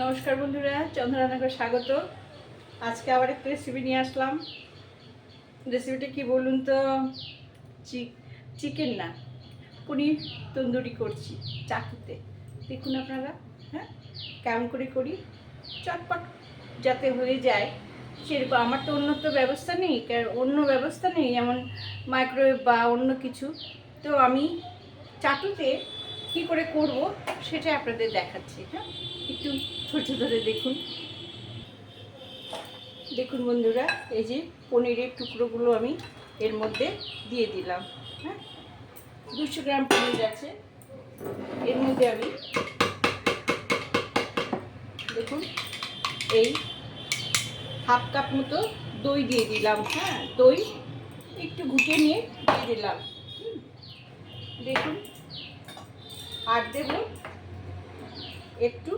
নমস্কার বন্ধুরা চন্দ্রনাকে স্বাগত। আজকে আবার একটা রেসিপি নিয়ে আসলাম। রেসিপিটা কি বলুন তো? চিকেন না, পনির তন্দুরি করছি চাকুতে দেখুন আপনারা হ্যাঁ? কেমন করে করি? চটপট যাতে হয়ে যায়। সেরকম আমার তো অন্য তো ব্যবস্থা নেই কারণ অন্য ব্যবস্থা নেই, যেমন মাইক্রোওয়েভ বা অন্য কিছু। তো আমি চাটুতে কি করে করব সেটা আপনাদের দেখাচ্ছি হ্যাঁ? একটু ধৈর্য ধরে দেখুন। দেখুন বন্ধুরা, এই যে পনিরের টুকরোগুলো আমি এর মধ্যে দিয়ে দিলাম হ্যাঁ? দুশো গ্রাম পনির আছে, এর মধ্যে আমি দেখুন, এই হাফ কাপ মতো দই দিয়ে দিলাম হ্যাঁ? দই একটু ঘুটে নিয়ে দিয়ে দিলাম। দেখুন। আর দেব একটু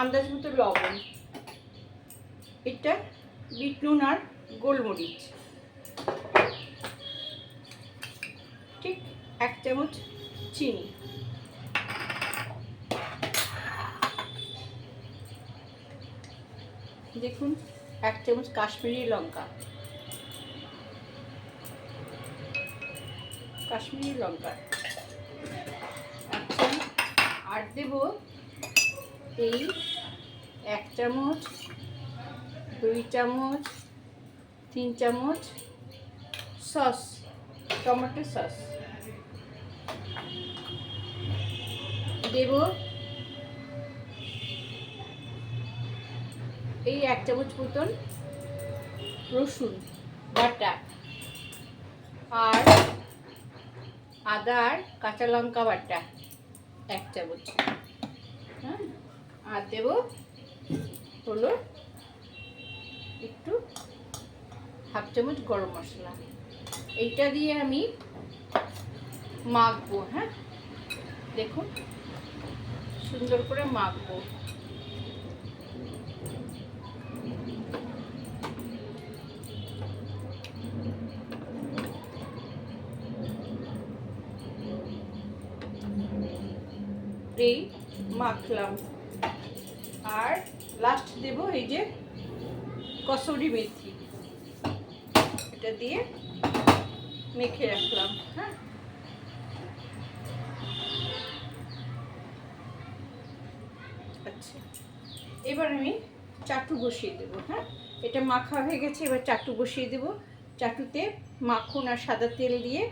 আন্দাজ মতো লবণ। এটা বিট নুন আর গোলমরিচ। ঠিক এক চামচ চিনি। দেখুন, এক চামচ কাশ্মীরি লঙ্কা। কাশ্মীরি লঙ্কা আচ্ছা আর দেব। এই এক চামচ, দুই চামচ, তিন চামচ সস, টমেটো সস। দেব এই এক চামচ মতন রসুন বাটা আর আদার কাঁচা লঙ্কা বাটা। এক চামচ হ্যাঁ? আর দেব হলো একটু হাফ চামচ গরম মশলা। এইটা দিয়ে আমি মাখবো হ্যাঁ? দেখুন, সুন্দর করে মাখবো এই মাখলাম আর লাস্ট দেব এই যে কসুরি মেথি। এটা দিয়ে মেখে রাখলাম হ্যাঁ। আচ্ছা এবার আমি চাটু বসিয়ে দেবো হ্যাঁ। এটা মাখা হয়ে গেছে, এবার চাটু বসিয়ে দেবো। চাটুতে মাখন আর সাদা তেল দিয়ে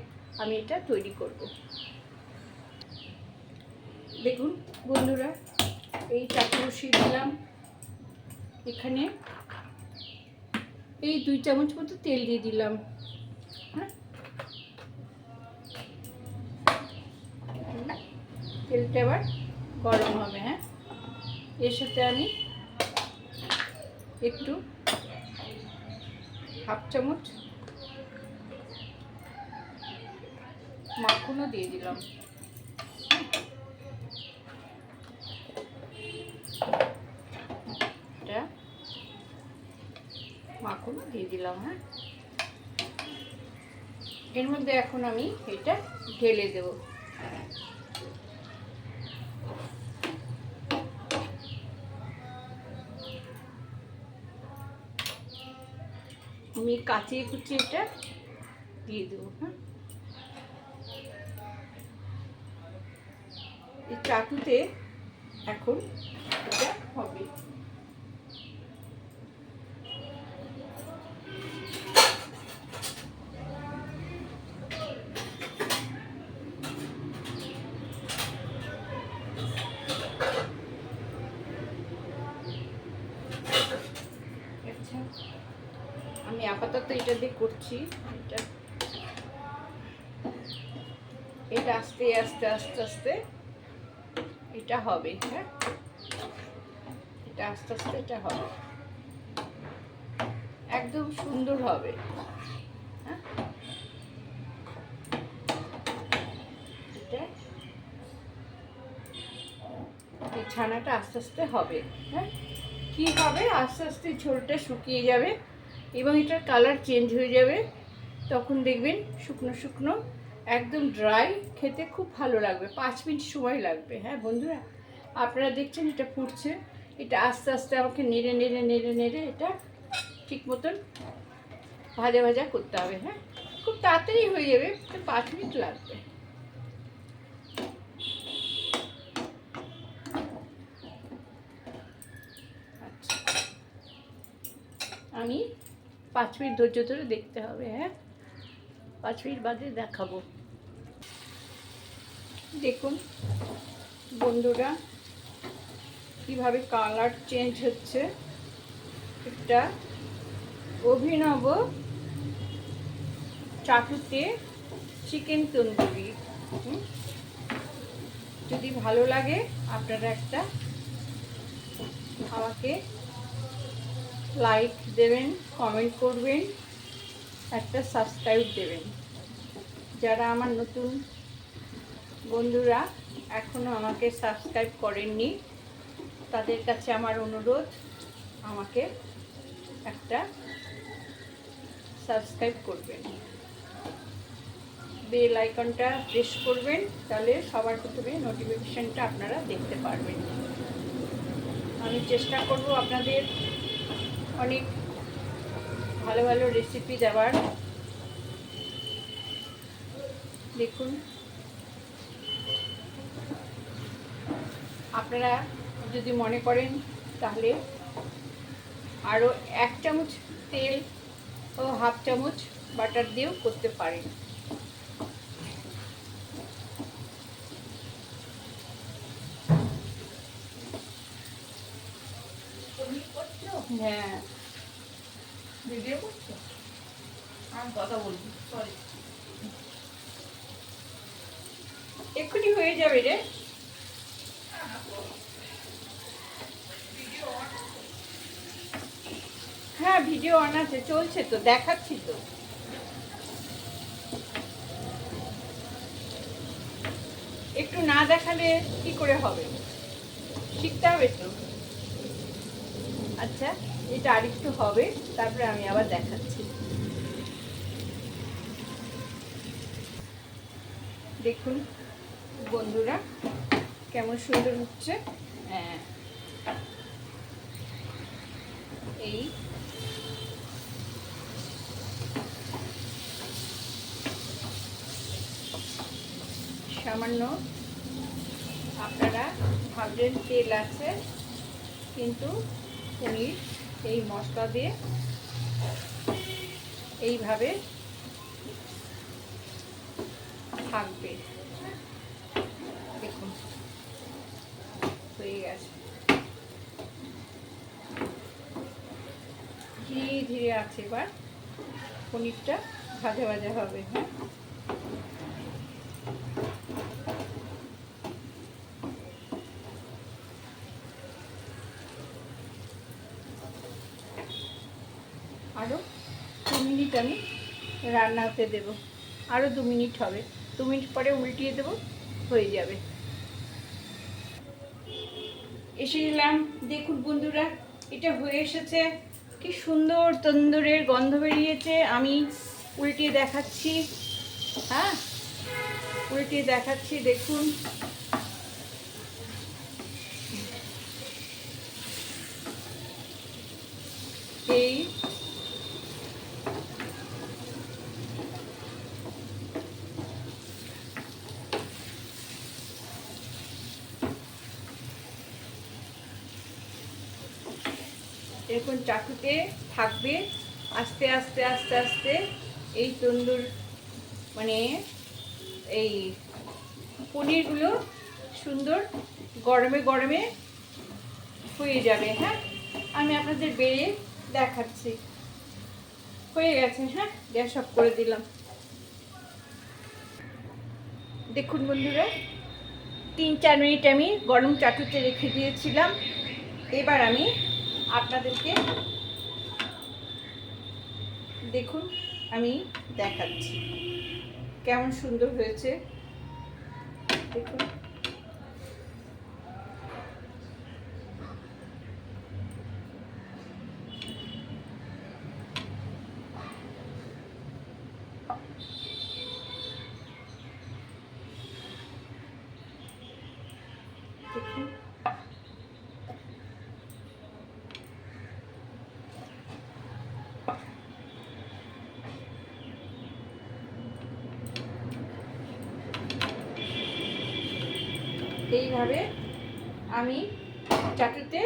আমি এটা তৈরি করব। দেখুন, বন্ধুরা, এই চাটু বসিয়ে দিলাম। এখানে এই দুই চামচ মতো তেল দিয়ে দিলাম। হ্যাঁ? তেলটা এবার গরম হবে হ্যাঁ? এর সাথে আমি একটু হাফ চামচ মাখনও দিয়ে দিলাম এটা মাখনও দিয়ে দিলাম হ্যাঁ? এর মধ্যে এখন আমি এটা ঢেলে দেব। আমি কাচিয়ে কুচিয়ে এটা দিয়ে দেবো হ্যাঁ? এই চাটুতে এখন এটা হবে আচ্ছা আমি আপাতত এটা দিয়ে করছি। এটা এটা আস্তে আস্তে আস্তে আস্তে এটা হবে হ্যাঁ? এটা আস্তে আস্তে এটা হবে। একদম সুন্দর হবে। হ্যাঁ? এটা। ছানাটা আস্তে আস্তে হবে হ্যাঁ? কি হবে? আস্তে আস্তে ঝোলটা শুকিয়ে যাবে। এবং এটার কালার চেঞ্জ হয়ে যাবে। তখন দেখবেন শুকনো শুকনো, একদম ড্রাই খেতে খুব ভালো লাগবে। পাঁচ মিনিট সময় লাগবে। হ্যাঁ বন্ধুরা, আপনারা দেখছেন এটা ফুটছে। এটা আস্তে আস্তে আমাকে নেড়ে নেড়ে নেড়ে নেড়ে এটা ঠিক মতন ভাজা ভাজা করতে হবে। হ্যাঁ খুব তাড়াতাড়ি হয়ে যাবে পাঁচ মিনিট লাগবে। আচ্ছা আমি পাঁচ মিনিট ধৈর্য ধরে দেখতে হবে হ্যাঁ? পাঁচ মিনিট বাদে দেখাবো। দেখুন, বন্ধুরা, কীভাবে কালার চেঞ্জ হচ্ছে। একটা অভিনব চাটুতে চিকেন তন্দুরি? যদি ভালো লাগে, আপনারা একটা আমাকে লাইক দেবেন কমেন্ট করবেন, একটা সাবস্ক্রাইব দেবেন। যারা আমার নতুন বন্ধুরা এখনও আমাকে সাবস্ক্রাইব করেননি, তাদের কাছে আমার অনুরোধ, আমাকে একটা সাবস্ক্রাইব করবেন। বেল আইকনটা প্রেস করবেন, তাহলে সবার প্রথমে নোটিফিকেশানটা আপনারা দেখতে পারবেন। আমি চেষ্টা করব আপনাদের অনেক ভালো ভালো রেসিপি দেওয়ার। দেখুন। আপনারা যদি মনে করেন তাহলে আরও এক চামচ তেল ও হাফ চামচ বাটার দিয়েও করতে পারেন তুমি করছ হ্যাঁ ভিডিও করছ আমি কথা বলবি এক্ষুনি হয়ে যাবে রে। হ্যাঁ ভিডিও অন আছে, চলছে তো, দেখাচ্ছি তো। একটু না দেখালে কি করে হবে? শিখতে হবে তো। আচ্ছা এটা আরেকটু হবে, তারপরে আমি আবার দেখাচ্ছি। দেখুন বন্ধুরা, কেমন সুন্দর উঠছে হ্যাঁ। এই। সামান্য আপনারা ভাবলেন তেল আছে, কিন্তু পনির, এই মশলা দিয়ে এইভাবে থাকবে। দেখুন, হয়ে গেছে। ধীরে ধীরে আছে এবার। পনিরটা ভাজা ভাজা হবে হ্যাঁ? আরও দু মিনিট আমি রান্না হতে দেবো। আরও দু মিনিট হবে। দু মিনিট পরে উল্টিয়ে দেবো, হয়ে যাবে। এসে নিলাম দেখুন বন্ধুরা, এটা হয়ে এসেছে। কি সুন্দর তন্দুরের গন্ধ বেরিয়েছে। আমি উল্টিয়ে দেখাচ্ছি। হ্যাঁ উল্টিয়ে দেখাচ্ছি, দেখুন এই চাটুতে থাকবে। আস্তে আস্তে আস্তে আস্তে এই তন্দুর মানে এই পনিরগুলো সুন্দর গরমে গরমে হয়ে যাবে হ্যাঁ? আমি আপনাদের বেড়ে দেখাচ্ছি। হয়ে গেছে হ্যাঁ? গ্যাস অফ করে দিলাম। দেখুন বন্ধুরা, তিন, চার মিনিট আমি গরম চাটুতে রেখে দিয়েছিলাম। এবার আমি আপনাদেরকে দেখুন আমি দেখাচ্ছি। কেমন সুন্দর হয়েছে। দেখুন। এইভাবে আমি চাটুতে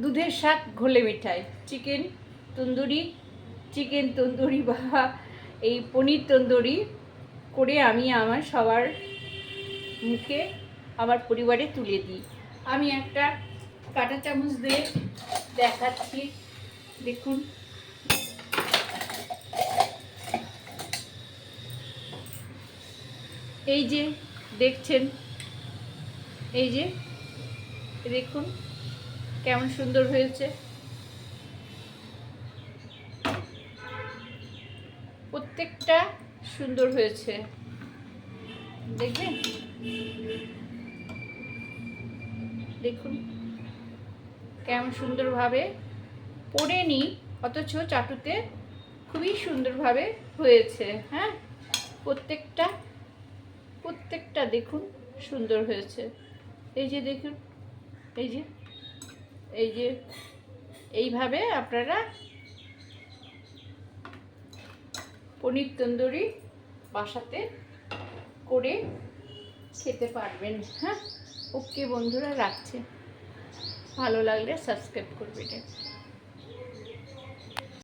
দুধের শাক ঘোলে মিঠাই। চিকেন তন্দুরি চিকেন তন্দুরি বা এই পনির তন্দুরি করে আমি আমার সবার মুখে, আমার পরিবারে তুলে দিই। আমি একটা কাঁটা চামচ দিয়ে দেখাচ্ছি। দেখুন। এই যে দেখছেন এই যে, দেখুন কেমন সুন্দর হয়েছে। প্রত্যেকটা সুন্দর হয়েছে। দেখবেন? দেখুন কেমন সুন্দরভাবে পড়ে নি, অথচ চাটুতে খুবই সুন্দরভাবে হয়েছে হ্যাঁ? প্রত্যেকটা প্রত্যেকটা দেখুন সুন্দর হয়েছে। এই যে দেখুন, এই যে এই যে, এইভাবে আপনারা পনির তন্দুরি বাসাতে করে খেতে পারবেন। হ্যাঁ? ওকে বন্ধুরা, রাখছে। ভালো লাগলে সাবস্ক্রাইব করবেন।